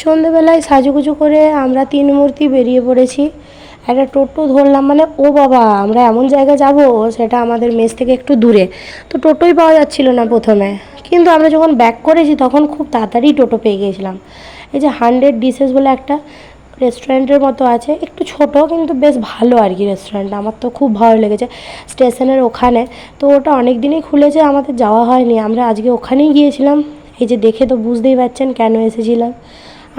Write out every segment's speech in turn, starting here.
সন্ধেবেলায় সাজুগুজু করে আমরা তিন মূর্তি বেরিয়ে পড়েছি। একটা টোটো ধরলাম মানে ও বাবা, আমরা এমন জায়গায় যাব সেটা আমাদের মেস থেকে একটু দূরে। তো টোটোই পাওয়া যাচ্ছিল না প্রথমে। কিন্তু আমরা যখন ব্যাক করেছি তখন খুব তাড়াতাড়ি টোটো পেয়ে গিয়েছিলাম। এই যে হান্ড্রেড ডিশেস বলে একটা রেস্টুরেন্টের মতো আছে, একটু ছোট কিন্তু বেশ ভালো আর কি রেস্টুরেন্টটা আমার তো খুব ভালো লেগেছে স্টেশনের ওখানে। তো ওটা অনেক দিনই খুলেছে, আমাদের যাওয়া হয়নি। আমরা আজকে ওখানেই গিয়েছিলাম। এই যে দেখে তো বুঝতেই পারছেন কেন এসেছিলাম।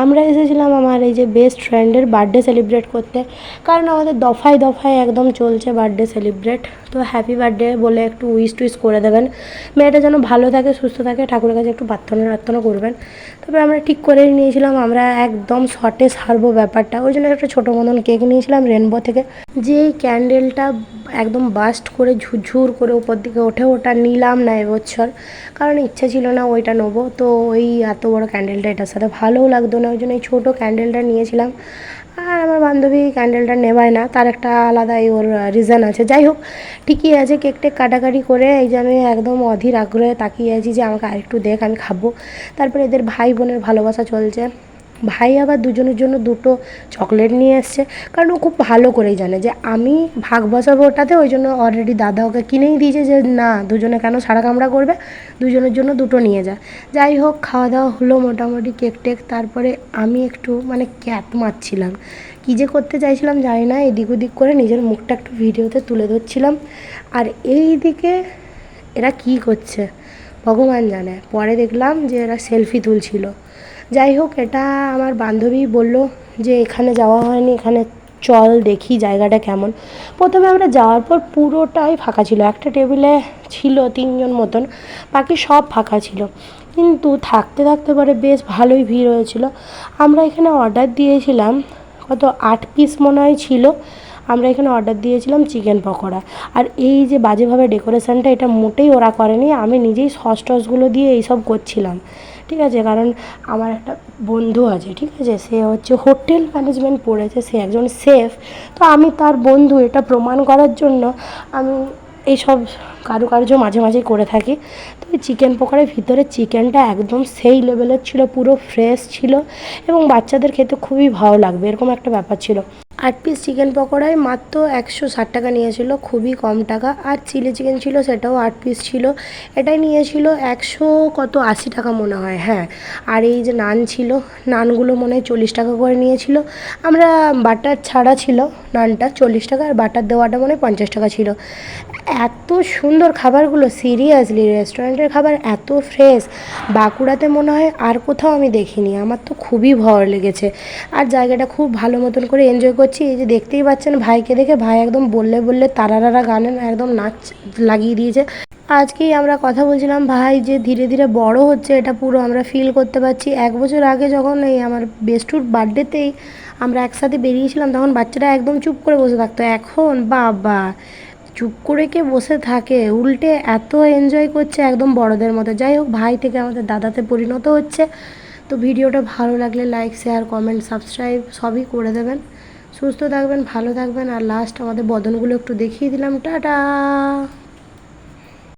আমরা এসেছিলাম আমার এই যে বেস্ট ফ্রেন্ডের বার্থডে সেলিব্রেট করতে। কারণ আমাদের দফায় দফায় একদম চলছে বার্থডে সেলিব্রেট তো হ্যাপি বার্থডে বলে একটু উইশ টুইশ করে দেবেন। মেয়েটা যেন ভালো থাকে, সুস্থ থাকে, ঠাকুরের কাছে একটু প্রার্থনা প্রার্থনা করবেন। তবে আমরা ঠিক করেই নিয়েছিলাম, আমরা একদম শর্টে সারবো ব্যাপারটা। ওই জন্য একটা ছোটো মতন কেক নিয়েছিলাম রেনবো থেকে। যে ক্যান্ডেলটা একদম বাস্ট করে ঝুরঝুর করে উপর দিকে ওঠে, ওটা নিলাম না এবছর। কারণ ইচ্ছা ছিল না ওইটা নেব। তো ওই এত বড় ক্যান্ডেলটা এটার সাথে ভালোও লাগতো না ওই জন্য এই ছোটো ক্যান্ডেলটা নিয়েছিলাম। আর আমার বান্ধবী ক্যান্ডেলটা নেবায় না, তার একটা আলাদাই ওর রিজন আছে। যাই হোক, ঠিকই আছে কেক টেক কাটাকাটি করে এই যে আমি একদম অধীর আগ্রহে তাকিয়ে আছি যে আমাকে আরেকটু দেখ, আমি খাব। তারপরে এদের ভাই বোনের ভালোবাসা চলছে। ভাই আবার দুজনের জন্য দুটো চকলেট নিয়ে এসছে। কারণ ও খুব ভালো করেই জানে যে আমি ভাগ বসাবো ওটাতে, ওই জন্য অলরেডি দাদা ওকে কিনেই দিয়েছে যে না, দুজনে কেন সারা কামড়া করবে? দুজনের জন্য দুটো নিয়ে যা। যাই হোক, খাওয়া দাওয়া হলো মোটামুটি কেক টেক, তারপরে আমি একটু মানে ক্যাপ মারছিলাম। কী যে করতে চাইছিলাম জানি না, এদিক ওদিক করে নিজের মুখটা একটু ভিডিওতে তুলে ধরছিলাম। আর এই দিকে এরা কী করছে? ভগবান জানে। পরে দেখলাম যে এরা সেলফি তুলছিল। যাই হোক এটা আমার বান্ধবী বলল যে এখানে যাওয়া হয়নি, এখানে চল দেখি জায়গাটা কেমন। প্রথমে আমরা যাওয়ার পর পুরোটাই ফাঁকা ছিল, একটা টেবিলে ছিল তিনজন মতন, বাকি সব ফাঁকা ছিল। কিন্তু থাকতে থাকতে পরে বেশ ভালোই ভিড় হয়েছিল। আমরা এখানে অর্ডার দিয়েছিলাম, কত আট পিস মনে হয় ছিল, আমরা এখানে অর্ডার দিয়েছিলাম চিকেন পকোড়া। আর এই যে বাজেভাবে ডেকোরেশনটা এটা মোটেই ওরা করেনি, আমি নিজেই সস টসগুলো দিয়ে এইসব করছিলাম। ঠিক আছে, কারণ আমার একটা বন্ধু আছে, ঠিক আছে? সে হচ্ছে হোটেল ম্যানেজমেন্ট পড়েছে, সে একজন সেফ তো আমি তার বন্ধু, এটা প্রমাণ করার জন্য আমি এইসব কারুকার্য মাঝে মাঝে করে থাকি। তো চিকেন পকোড়ার ভিতরে চিকেনটা একদম সেই লেভেলের ছিল, পুরো ফ্রেশ ছিল এবং বাচ্চাদের খেতে খুবই ভালো লাগবে, এরকম একটা ব্যাপার ছিল। আট পিস চিকেন পকোড়ায় মাত্র একশো ষাট টাকা নিয়েছিল, খুবই কম টাকা। আর চিলি চিকেন ছিল, সেটাও আট পিস ছিল। এটাই নিয়েছিল একশো কত, আশি টাকা মনে হয় হ্যাঁ। আর এই যে নান ছিল, নানগুলো মনে হয় চল্লিশ টাকা করে নিয়েছিল। আমরা বাটার ছাড়া ছিল নানটা চল্লিশ টাকা, আর বাটার দেওয়াটা মনে হয় পঞ্চাশ টাকা ছিল। এত সুন্দর খাবারগুলো সিরিয়াসলি রেস্টুরেন্টের খাবার এত ফ্রেশ বাঁকুড়াতে মনে হয় আর কোথাও আমি দেখিনি, আমার তো খুবই ভালো লেগেছে। আর জায়গাটা খুব ভালো মতন করে এনজয় করছি, এই যে দেখতেই পাচ্ছেন ভাইকে দেখে, ভাই একদম বললে বললে তারারারা গানে একদম নাচ লাগিয়ে দিয়েছে। আজকেই আমরা কথা বলছিলাম, ভাই যে ধীরে ধীরে বড় হচ্ছে, এটা পুরো আমরা ফিল করতে পারছি। এক বছর আগে যখন এই আমার বেস্টুর বার্থডেতেই আমরা একসাথে বেরিয়েছিলাম, তখন বাচ্চাটা একদম চুপ করে বসে থাকতো। এখন বাবা, চুপ করে কে বসে থাকে? উল্টে এত এনজয় করছে একদম বড়দের মতো। যাই হোক, ভাই থেকে আমাদের দাদাতে পরিণত হচ্ছে। তো ভিডিওটা ভালো লাগলে লাইক শেয়ার কমেন্ট সাবস্ক্রাইব সবই করে দেবেন। সুস্থ থাকবেন ভালো থাকবেন আর লাস্ট আমাদের বদনগুলো একটু দেখিয়ে দিলাম। টাটা!